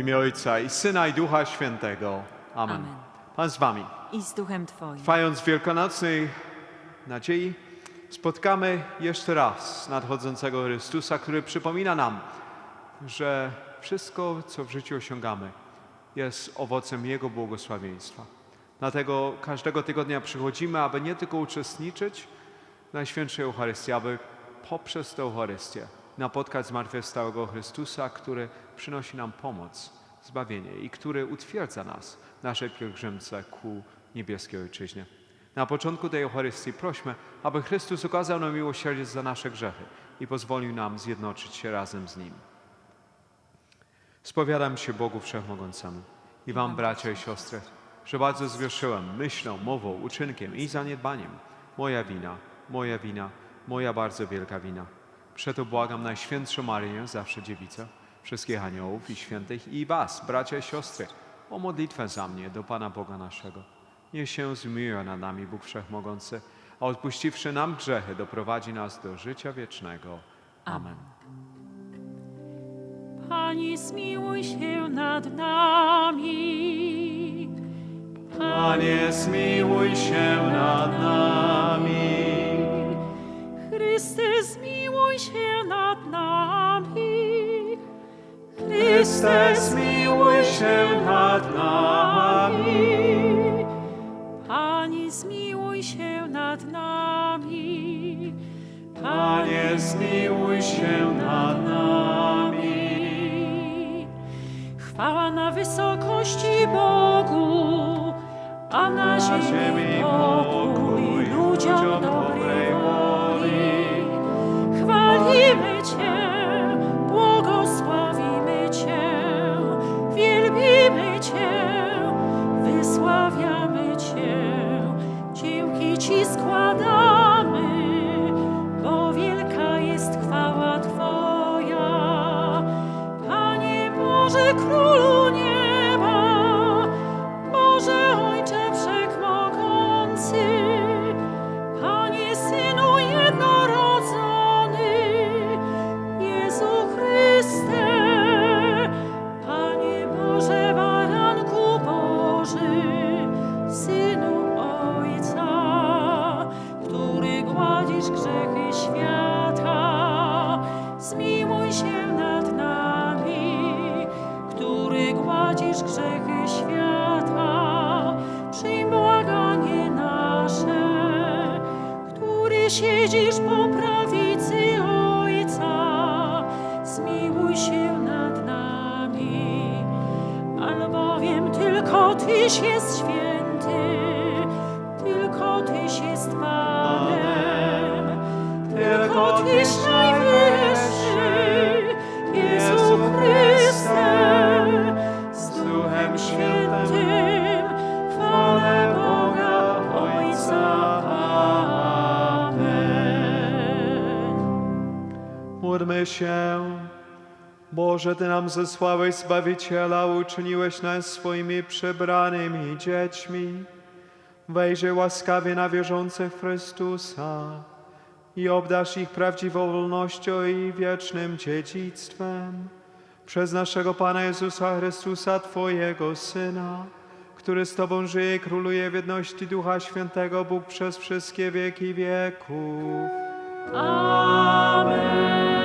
imię Ojca i Syna i Ducha Świętego. Amen. Amen. Pan z wami. i z duchem Twoim. Trwając w wielkanocnej nadziei, spotkamy jeszcze raz nadchodzącego Chrystusa, który przypomina nam, że wszystko, co w życiu osiągamy, jest owocem Jego błogosławieństwa. Dlatego każdego tygodnia przychodzimy, aby nie tylko uczestniczyć w Najświętszej Eucharystii, aby poprzez tę Eucharystię napotkać zmartwychwstałego Chrystusa, który przynosi nam pomoc, zbawienie i który utwierdza nas w naszej pielgrzymce ku niebieskiej Ojczyźnie. Na początku tej Eucharystii prośmy, aby Chrystus okazał nam miłosierdzie za nasze grzechy i pozwolił nam zjednoczyć się razem z Nim. Spowiadam się Bogu Wszechmogącemu i Wam, bracia i siostry, że bardzo zgrzeszyłem myślą, mową, uczynkiem i zaniedbaniem. Moja wina, moja wina, moja bardzo wielka wina. Przeto błagam Najświętszą Maryję, zawsze dziewicę, wszystkich aniołów i świętych i Was, bracia i siostry, o modlitwę za mnie do Pana Boga naszego. Niech się zmiłuje nad nami Bóg Wszechmogący, a odpuściwszy nam grzechy, doprowadzi nas do życia wiecznego. Amen. Pani zmiłuj się nad nami. Panie, zmiłuj się nad nami. Chryste, zmiłuj się nad nami. Chryste, zmiłuj się nad nami. Pani, zmiłuj się nad nami. Panie, zmiłuj się nad nami. Chwała na wysokości Bogu, a na ziemi pokój ludziom dobrej woli. 힘을 주 zmiłuj się nad nami, który gładzisz grzechy świata, przyjm błaganie nasze, który siedzisz po prawicy Ojca, zmiłuj się nad nami, albowiem tylko Tyś jest święty, Się. Boże, Ty nam zesłałeś Zbawiciela, uczyniłeś nas swoimi przebranymi dziećmi. Wejrzyj łaskawie na wierzących Chrystusa i obdasz ich prawdziwą wolnością i wiecznym dziedzictwem. Przez naszego Pana Jezusa Chrystusa, Twojego Syna, który z Tobą żyje i króluje w jedności Ducha Świętego, Bóg przez wszystkie wieki wieków. Amen.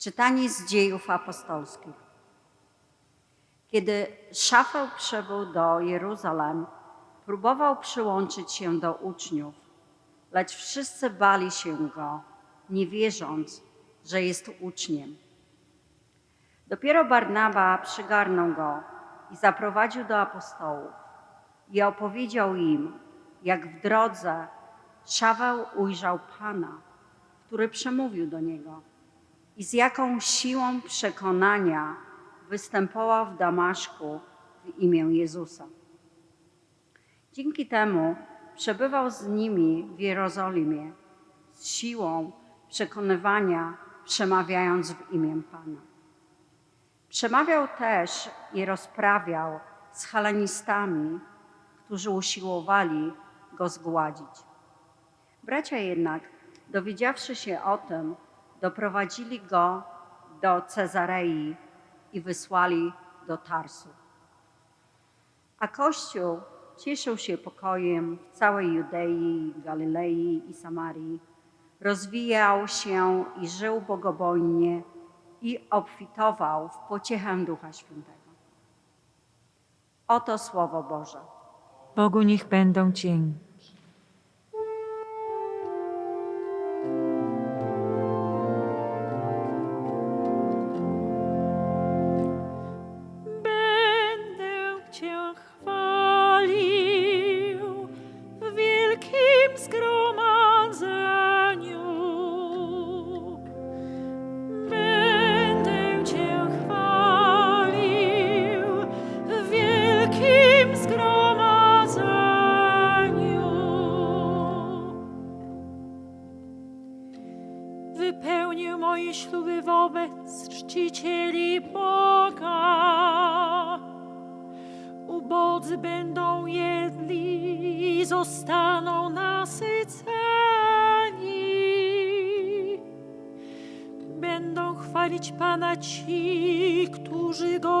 Czytanie z dziejów apostolskich. Kiedy Szaweł przybył do Jeruzalem, próbował przyłączyć się do uczniów, lecz wszyscy bali się go, nie wierząc, że jest uczniem. Dopiero Barnaba przygarnął go i zaprowadził do apostołów i opowiedział im, jak w drodze Szaweł ujrzał Pana, który przemówił do niego i z jaką siłą przekonania występował w Damaszku w imię Jezusa. Dzięki temu przebywał z nimi w Jerozolimie z siłą przekonywania, przemawiając w imię Pana. Przemawiał też i rozprawiał z Helenistami, którzy usiłowali go zgładzić. Bracia jednak, dowiedziawszy się o tym, doprowadzili go do Cezarei i wysłali do Tarsu. A Kościół cieszył się pokojem w całej Judei, Galilei i Samarii. Rozwijał się i żył bogobojnie i obfitował w pociechę Ducha Świętego. Oto Słowo Boże. Bogu niech będą dzięki.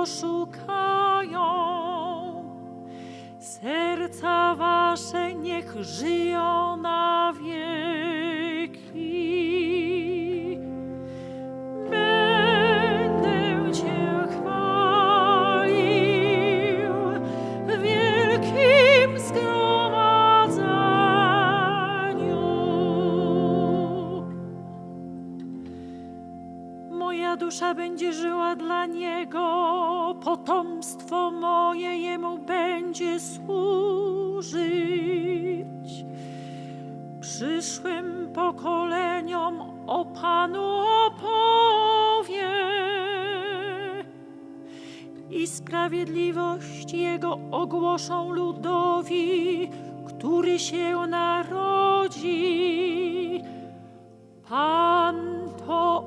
Którzy Go szukają. Serca wasze niech żyją na wieki. Żyła dla Niego, potomstwo moje Jemu będzie służyć. Przyszłym pokoleniom o Panu opowie i sprawiedliwość Jego ogłoszą ludowi, który się narodzi. Pan to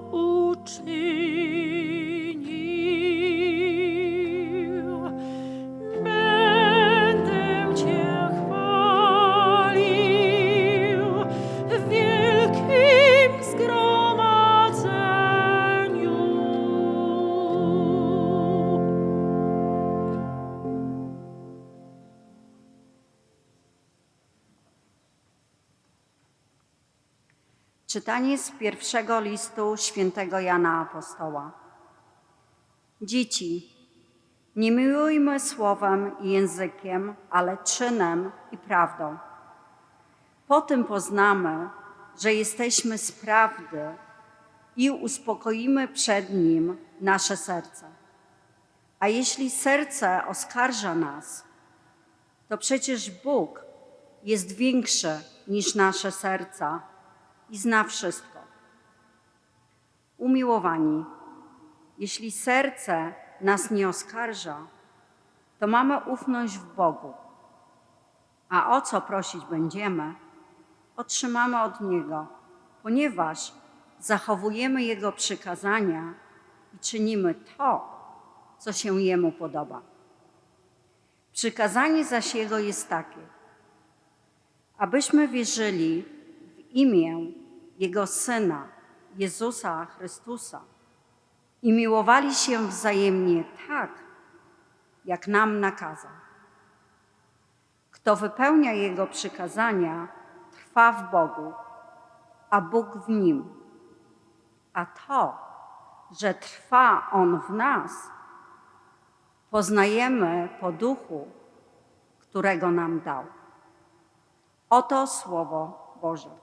Czytanie z pierwszego listu świętego Jana Apostoła. Dzieci, nie miłujmy słowem i językiem, ale czynem i prawdą. Po tym poznamy, że jesteśmy z prawdy i uspokoimy przed Nim nasze serce. A jeśli serce oskarża nas, to przecież Bóg jest większy niż nasze serca i zna wszystko. Umiłowani, jeśli serce nas nie oskarża, to mamy ufność w Bogu. A o co prosić będziemy, otrzymamy od Niego, ponieważ zachowujemy Jego przykazania i czynimy to, co się Jemu podoba. Przykazanie zaś Jego jest takie, abyśmy wierzyli w imię Jego Syna, Jezusa Chrystusa i miłowali się wzajemnie tak, jak nam nakazał. Kto wypełnia Jego przykazania, trwa w Bogu, a Bóg w nim. A to, że trwa On w nas, poznajemy po duchu, którego nam dał. Oto Słowo Boże.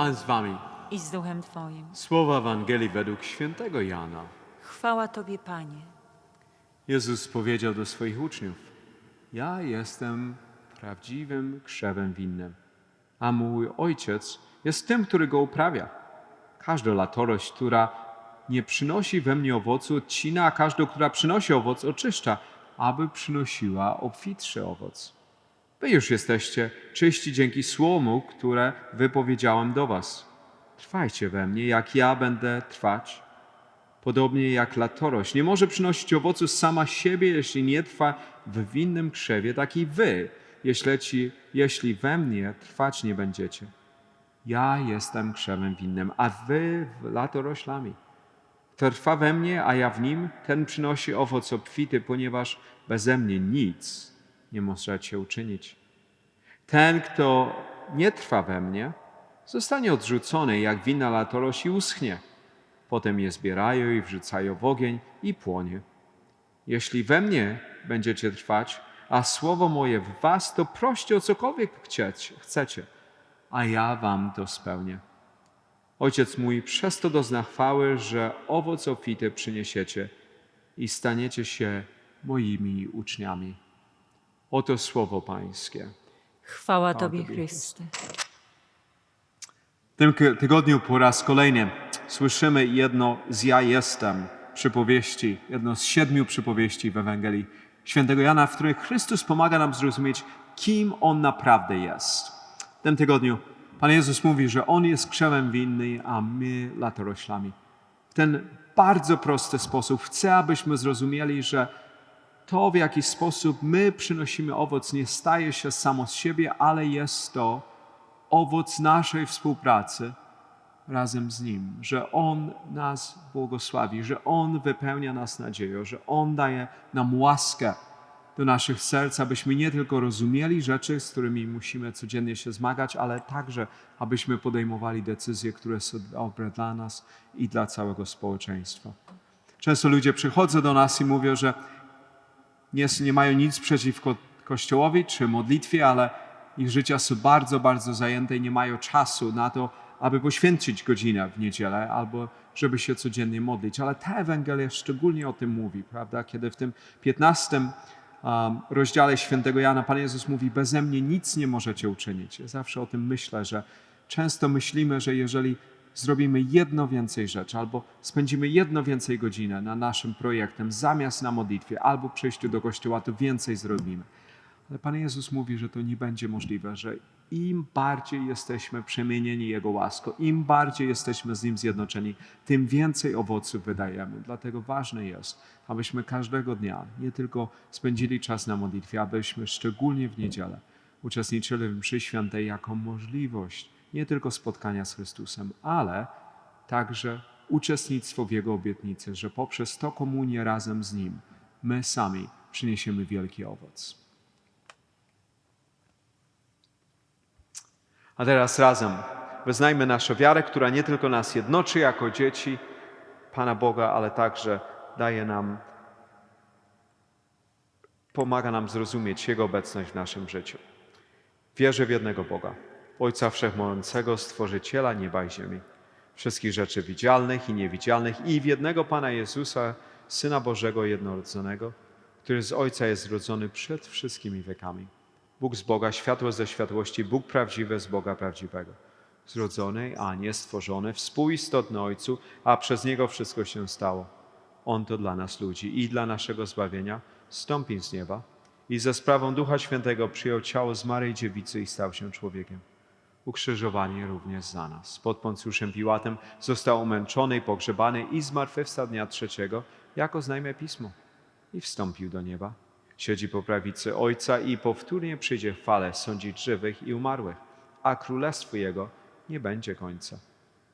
Pan z wami. I z duchem Twoim. Słowa Ewangelii według świętego Jana. Chwała Tobie, Panie. Jezus powiedział do swoich uczniów: Ja jestem prawdziwym krzewem winnym, a mój ojciec jest tym, który go uprawia. Każda latorość, która nie przynosi we mnie owocu, odcina, a każdą, która przynosi owoc, oczyszcza, aby przynosiła obfitszy owoc. Wy już jesteście czyści dzięki słomu, które wypowiedziałem do was. Trwajcie we mnie, jak ja będę trwać. Podobnie jak latorość nie może przynosić owocu sama siebie, jeśli nie trwa w winnym krzewie, tak i wy, jeśli, ci, jeśli we mnie trwać nie będziecie. Ja jestem krzewem winnym, a wy latoroślami. Kto trwa we mnie, a ja w nim, ten przynosi owoc obfity, ponieważ beze mnie nic nie możecie uczynić. Ten, kto nie trwa we mnie, zostanie odrzucony jak winna latorość i uschnie. Potem je zbierają i wrzucają w ogień i płonie. Jeśli we mnie będziecie trwać, a słowo moje w was, to proście o cokolwiek chcecie, a ja wam to spełnię. Ojciec mój przez to dozna chwały, że owoc obfity przyniesiecie i staniecie się moimi uczniami. Oto słowo Pańskie. Chwała Tobie, Tobie, Chryste. W tym tygodniu po raz kolejny słyszymy jedno z Ja jestem przypowieści, jedno z siedmiu przypowieści w Ewangelii Świętego Jana, w których Chrystus pomaga nam zrozumieć, kim On naprawdę jest. W tym tygodniu Pan Jezus mówi, że On jest krzewem winny, a my latoroślami. W ten bardzo prosty sposób chce, abyśmy zrozumieli, że to, w jaki sposób my przynosimy owoc, nie staje się samo z siebie, ale jest to owoc naszej współpracy razem z Nim, że On nas błogosławi, że On wypełnia nas nadzieją, że On daje nam łaskę do naszych serc, abyśmy nie tylko rozumieli rzeczy, z którymi musimy codziennie się zmagać, ale także, abyśmy podejmowali decyzje, które są dobre dla nas i dla całego społeczeństwa. Często ludzie przychodzą do nas i mówią, że nie, nie mają nic przeciwko Kościołowi czy modlitwie, ale ich życia są bardzo, bardzo zajęte i nie mają czasu na to, aby poświęcić godzinę w niedzielę albo żeby się codziennie modlić. Ale ta Ewangelia szczególnie o tym mówi, prawda? Kiedy w tym 15 um, rozdziale świętego Jana Pan Jezus mówi, beze mnie nic nie możecie uczynić. Ja zawsze o tym myślę, że często myślimy, że jeżeli zrobimy jedno więcej rzeczy, albo spędzimy jedno więcej godziny na naszym projektem zamiast na modlitwie, albo przyjściu do kościoła, to więcej zrobimy. Ale Pan Jezus mówi, że to nie będzie możliwe, że im bardziej jesteśmy przemienieni Jego łaską, im bardziej jesteśmy z Nim zjednoczeni, tym więcej owoców wydajemy. Dlatego ważne jest, abyśmy każdego dnia nie tylko spędzili czas na modlitwie, abyśmy szczególnie w niedzielę uczestniczyli w mszy świętej jako możliwość nie tylko spotkania z Chrystusem, ale także uczestnictwo w Jego obietnicy, że poprzez to komunię razem z Nim my sami przyniesiemy wielki owoc. A teraz razem wyznajmy naszą wiarę, która nie tylko nas jednoczy jako dzieci Pana Boga, ale także daje nam, pomaga nam zrozumieć Jego obecność w naszym życiu. Wierzę w jednego Boga, Ojca Wszechmogącego, Stworzyciela nieba i ziemi, wszystkich rzeczy widzialnych i niewidzialnych i w jednego Pana Jezusa, Syna Bożego jednorodzonego, który z Ojca jest zrodzony przed wszystkimi wiekami. Bóg z Boga, światło ze światłości, Bóg prawdziwy z Boga prawdziwego. Zrodzony, a nie stworzony, współistotny Ojcu, a przez Niego wszystko się stało. On to dla nas ludzi i dla naszego zbawienia stąpił z nieba i ze sprawą Ducha Świętego przyjął ciało z Maryi Dziewicy i stał się człowiekiem. Ukrzyżowany również za nas. Pod Poncjuszem Piłatem został umęczony i pogrzebany i zmartwychwstał dnia trzeciego, jako znajmie Pismo. I wstąpił do nieba. Siedzi po prawicy Ojca i powtórnie przyjdzie w fale sądzić żywych i umarłych, a królestwu Jego nie będzie końca.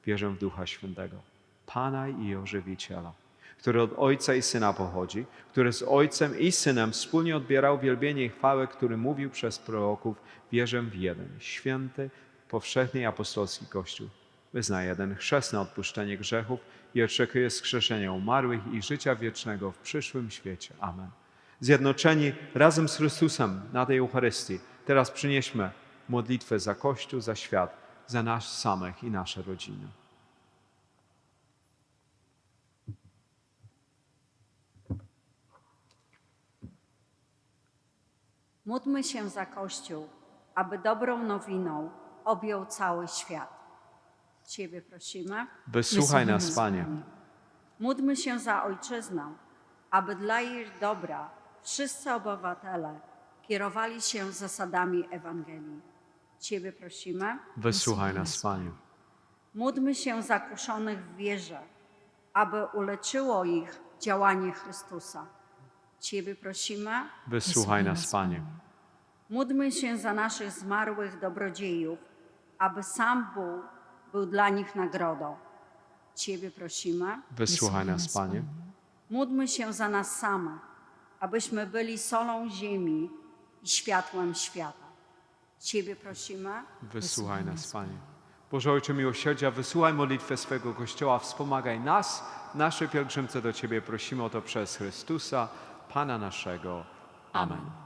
Wierzę w Ducha Świętego, Pana i Ożywiciela, który od Ojca i Syna pochodzi, który z Ojcem i Synem wspólnie odbierał wielbienie i chwałę, który mówił przez proroków, wierzę w jeden, święty, powszechny i apostolski Kościół. Wyznaje jeden chrzest na odpuszczenie grzechów i oczekuje skrzeszenia umarłych i życia wiecznego w przyszłym świecie. Amen. Zjednoczeni razem z Chrystusem na tej Eucharystii, teraz przynieśmy modlitwę za Kościół, za świat, za nas samych i nasze rodziny. Módlmy się za Kościół, aby dobrą nowiną objął cały świat. Ciebie prosimy. Wysłuchaj nas, Panie. Módlmy się za ojczyznę, aby dla jej dobra wszyscy obywatele kierowali się zasadami Ewangelii. Ciebie prosimy. Wysłuchaj nas, Panie. Módlmy się za kuszonych w wierze, aby uleczyło ich działanie Chrystusa. Ciebie prosimy. Wysłuchaj nas, Panie. Módlmy się za naszych zmarłych dobrodziejów, aby sam Bóg był dla nich nagrodą. Ciebie prosimy. Wysłuchaj nas, Panie. Módlmy się za nas samych, abyśmy byli solą ziemi i światłem świata. Ciebie prosimy. Wysłuchaj nas, Panie. Boże Ojcze Miłosierdzia, wysłuchaj modlitwę swego Kościoła, wspomagaj nas, nasze pielgrzymce do Ciebie. Prosimy o to przez Chrystusa, Pana naszego. Amen.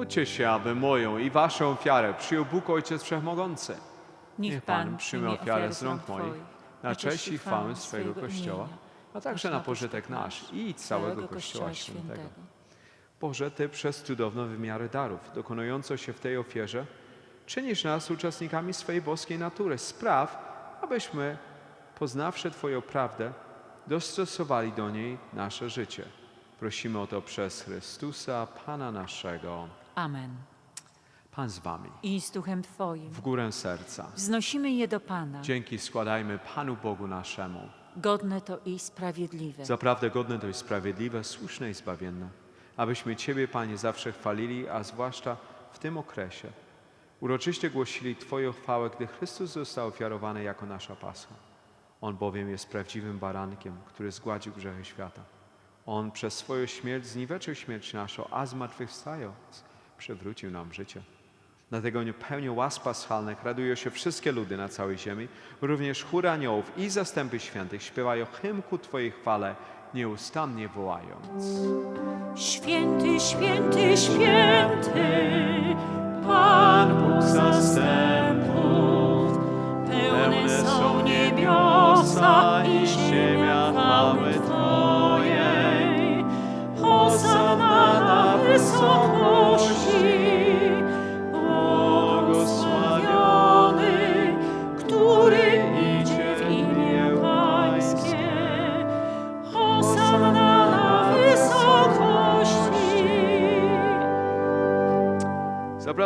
Módlcie się, aby moją i waszą ofiarę przyjął Bóg Ojciec Wszechmogący. Niech Pan przyjmie ofiarę z rąk moich, na cześć i chwałę swojego Kościoła, a także na pożytek nasz i całego Kościoła Świętego. Boże, Ty przez cudowną wymiarę darów, dokonującą się w tej ofierze, czynisz nas uczestnikami swej boskiej natury. Spraw, abyśmy, poznawszy Twoją prawdę, dostosowali do niej nasze życie. Prosimy o to przez Chrystusa, Pana naszego. Amen. Pan z Wami. I z duchem Twoim. W górę serca. Wznosimy je do Pana. Dzięki składajmy Panu Bogu naszemu. Godne to i sprawiedliwe. Zaprawdę godne to jest sprawiedliwe, słuszne i zbawienne, abyśmy Ciebie, Panie, zawsze chwalili, a zwłaszcza w tym okresie. Uroczyście głosili Twoją chwałę, gdy Chrystus został ofiarowany jako nasza Pascha. On bowiem jest prawdziwym barankiem, który zgładził grzechy świata. On przez swoją śmierć zniweczył śmierć naszą, a zmartwychwstając przywrócił nam życie. Dlatego pełnią łask paschalnych radują się wszystkie ludy na całej ziemi, również chóry aniołów i zastępy świętych śpiewają hymn ku Twojej chwale, nieustannie wołając. Święty, święty, święty, Pan Bóg zastępów. Pełne są niebiosa i ziemia chwały Twojej. Hosanna na wysokości,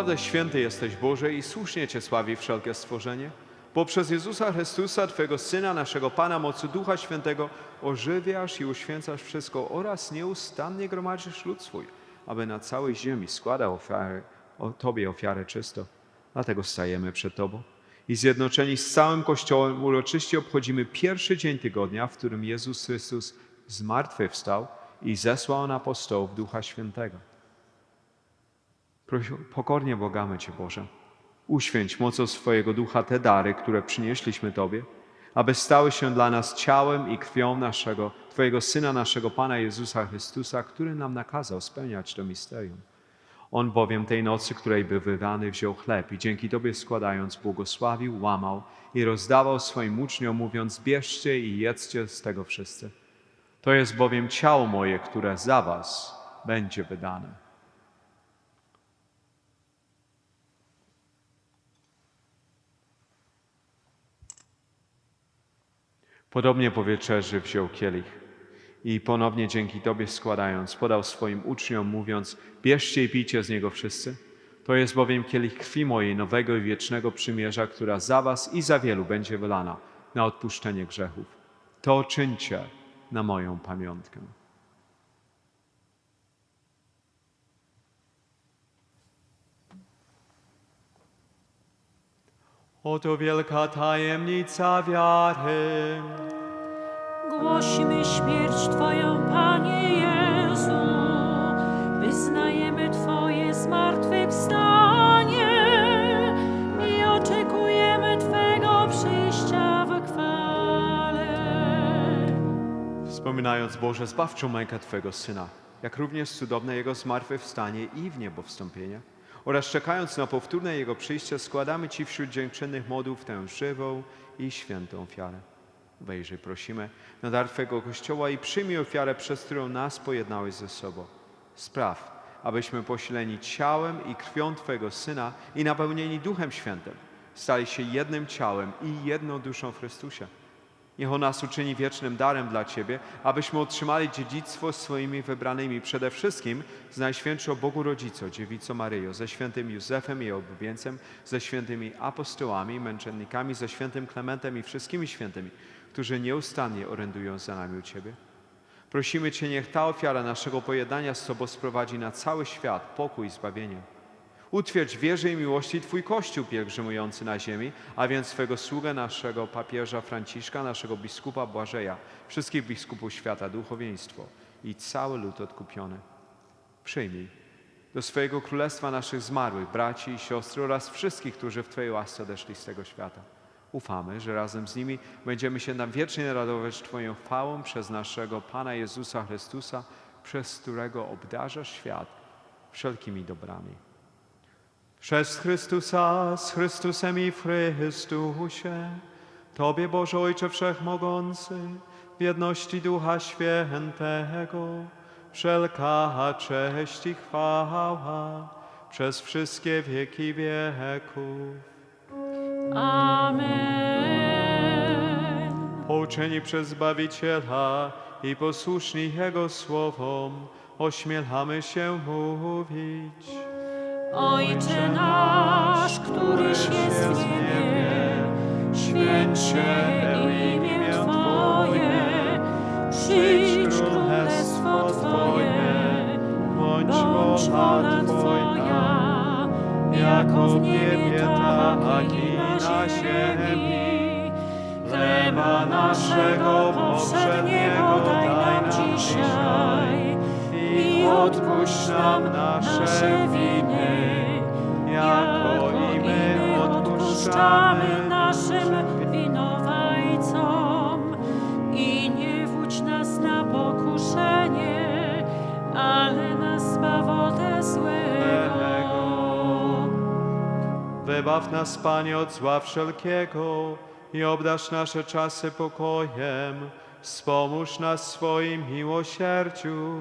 Zaprawdę święty jesteś Boże i słusznie Cię sławi wszelkie stworzenie, bo przez Jezusa Chrystusa, Twego Syna, naszego Pana, mocy Ducha Świętego, ożywiasz i uświęcasz wszystko oraz nieustannie gromadzisz lud swój, aby na całej ziemi składał ofiary, o Tobie ofiarę czysto. Dlatego stajemy przed Tobą i zjednoczeni z całym Kościołem uroczyście obchodzimy pierwszy dzień tygodnia, w którym Jezus Chrystus zmartwychwstał i zesłał na apostołów Ducha Świętego. Pokornie błagamy Cię, Boże, uświęć mocą swojego Ducha te dary, które przynieśliśmy Tobie, aby stały się dla nas ciałem i krwią naszego, Twojego Syna, naszego Pana Jezusa Chrystusa, który nam nakazał spełniać to misterium. On bowiem tej nocy, której był wydany, wziął chleb i dzięki Tobie składając, błogosławił, łamał i rozdawał swoim uczniom, mówiąc, bierzcie i jedzcie z tego wszyscy. To jest bowiem ciało moje, które za Was będzie wydane. Podobnie po wieczerzy wziął kielich i ponownie dzięki Tobie składając, podał swoim uczniom, mówiąc: Bierzcie i pijcie z niego wszyscy. To jest bowiem kielich krwi mojej nowego i wiecznego przymierza, która za Was i za wielu będzie wylana na odpuszczenie grzechów. To czyńcie na moją pamiątkę. Oto wielka tajemnica wiary. Głosimy śmierć Twoją, Panie Jezu. Wyznajemy Twoje zmartwychwstanie i oczekujemy Twego przyjścia w chwale. Wspominając Boże zbawczą mękę Twego Syna, jak również cudowne Jego zmartwychwstanie i w niebo wstąpienie, oraz czekając na powtórne Jego przyjście, składamy Ci wśród dziękczynnych modłów tę żywą i świętą ofiarę. Wejrzyj, prosimy, na dar Twego Kościoła i przyjmij ofiarę, przez którą nas pojednałeś ze sobą. Spraw, abyśmy posileni ciałem i krwią Twojego Syna i napełnieni Duchem Świętym, stali się jednym ciałem i jedną duszą w Chrystusie. Niech on nas uczyni wiecznym darem dla Ciebie, abyśmy otrzymali dziedzictwo swoimi wybranymi, przede wszystkim z Najświętszą Bogu Rodzicą, Dziewicą Maryją, ze świętym Józefem i oblubieńcem, ze świętymi apostołami, męczennikami, ze świętym Klementem i wszystkimi świętymi, którzy nieustannie orędują za nami u Ciebie. Prosimy Cię, niech ta ofiara naszego pojednania z Tobą sprowadzi na cały świat pokój i zbawienie. Utwierdź wierze i miłości Twój Kościół pielgrzymujący na ziemi, a więc Twego sługę, naszego papieża Franciszka, naszego biskupa Błażeja, wszystkich biskupów świata, duchowieństwo i cały lud odkupiony. Przyjmij do swojego królestwa naszych zmarłych braci i siostry oraz wszystkich, którzy w Twojej łasce odeszli z tego świata. Ufamy, że razem z nimi będziemy się nam wiecznie radować Twoją chwałą przez naszego Pana Jezusa Chrystusa, przez którego obdarzasz świat wszelkimi dobrami. Przez Chrystusa, z Chrystusem i w Chrystusie, Tobie Boże Ojcze Wszechmogący, w jedności Ducha Świętego, wszelka cześć i chwała przez wszystkie wieki wieków. Amen. Pouczeni przez Zbawiciela i posłuszni Jego słowom, ośmielamy się mówić. Ojcze nasz, któryś jest w niebie, święć się Wybaw nas, Panie, od zła wszelkiego i obdarz nasze czasy pokojem. Wspomóż nas swoim miłosierdziu,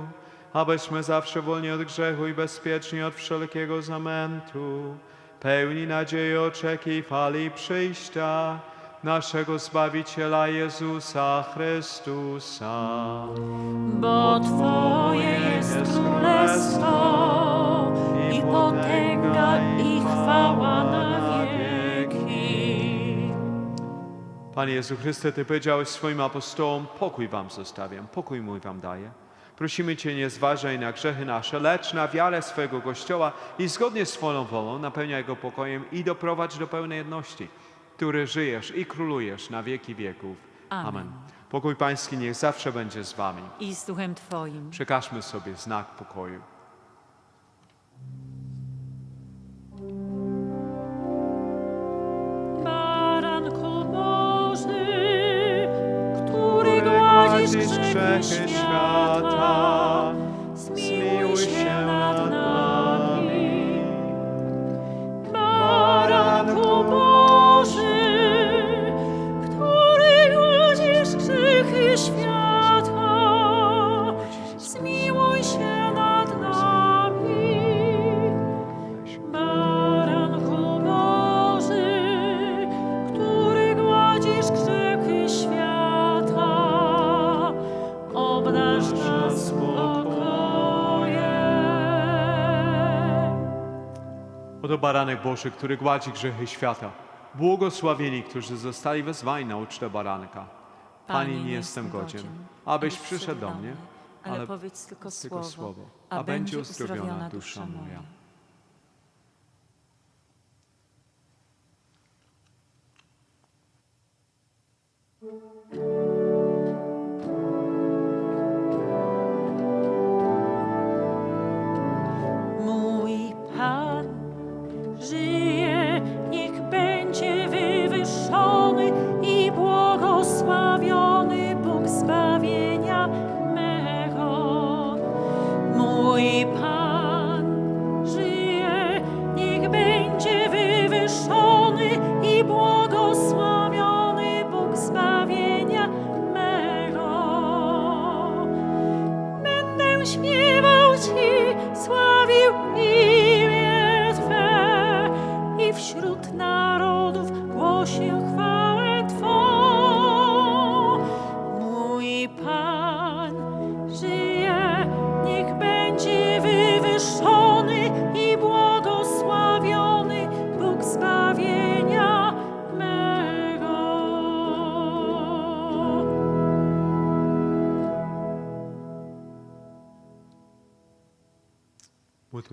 abyśmy zawsze wolni od grzechu i bezpieczni od wszelkiego zamętu, pełni nadziei oczekiwali przyjścia naszego Zbawiciela Jezusa Chrystusa. Bo Twoje jest królestwo i potęga i chwała na Panie Jezu Chryste, Ty powiedziałeś swoim apostołom, pokój wam zostawiam, pokój mój wam daję. Prosimy Cię, nie zważaj na grzechy nasze, lecz na wiarę swego Kościoła i zgodnie z swoją wolą napełniaj go pokojem i doprowadź do pełnej jedności, który żyjesz i królujesz na wieki wieków. Amen. Amen. Pokój Pański niech zawsze będzie z Wami. I z duchem Twoim. Przekażmy sobie znak pokoju. Gładzisz grzechy świata, baranek Boży, który gładzi grzechy świata. Błogosławieni, którzy zostali wezwani na ucztę baranka. Panie, nie jestem godzien, abyś przyszedł do mnie, ale, powiedz tylko, słowo, a będzie uzdrowiona dusza moja. Mój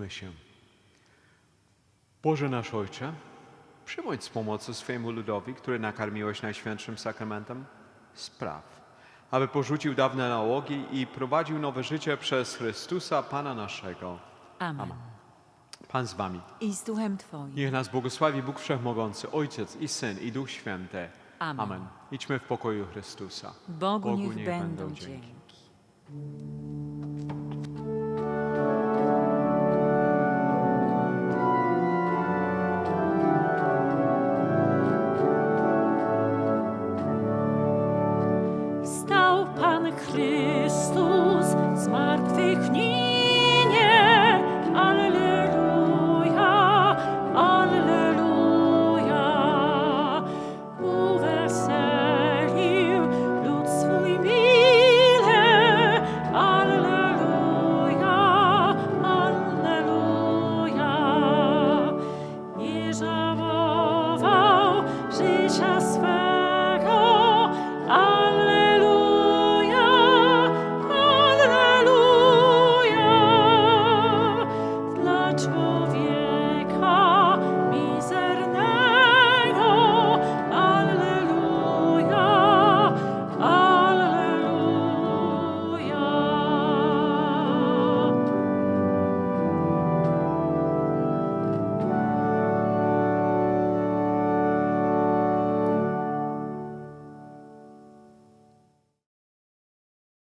Módlmy się. Boże nasz Ojcze, przybądź z pomocą swojemu ludowi, który nakarmiłeś Najświętszym Sakramentem, spraw, aby porzucił dawne nałogi i prowadził nowe życie przez Chrystusa, Pana naszego. Amen. Amen. Pan z Wami. I z duchem Twoim. Niech nas błogosławi Bóg Wszechmogący, Ojciec i Syn i Duch Święty. Amen. Idźmy w pokoju Chrystusa. Bogu, niech, będą dzięki. dzięki.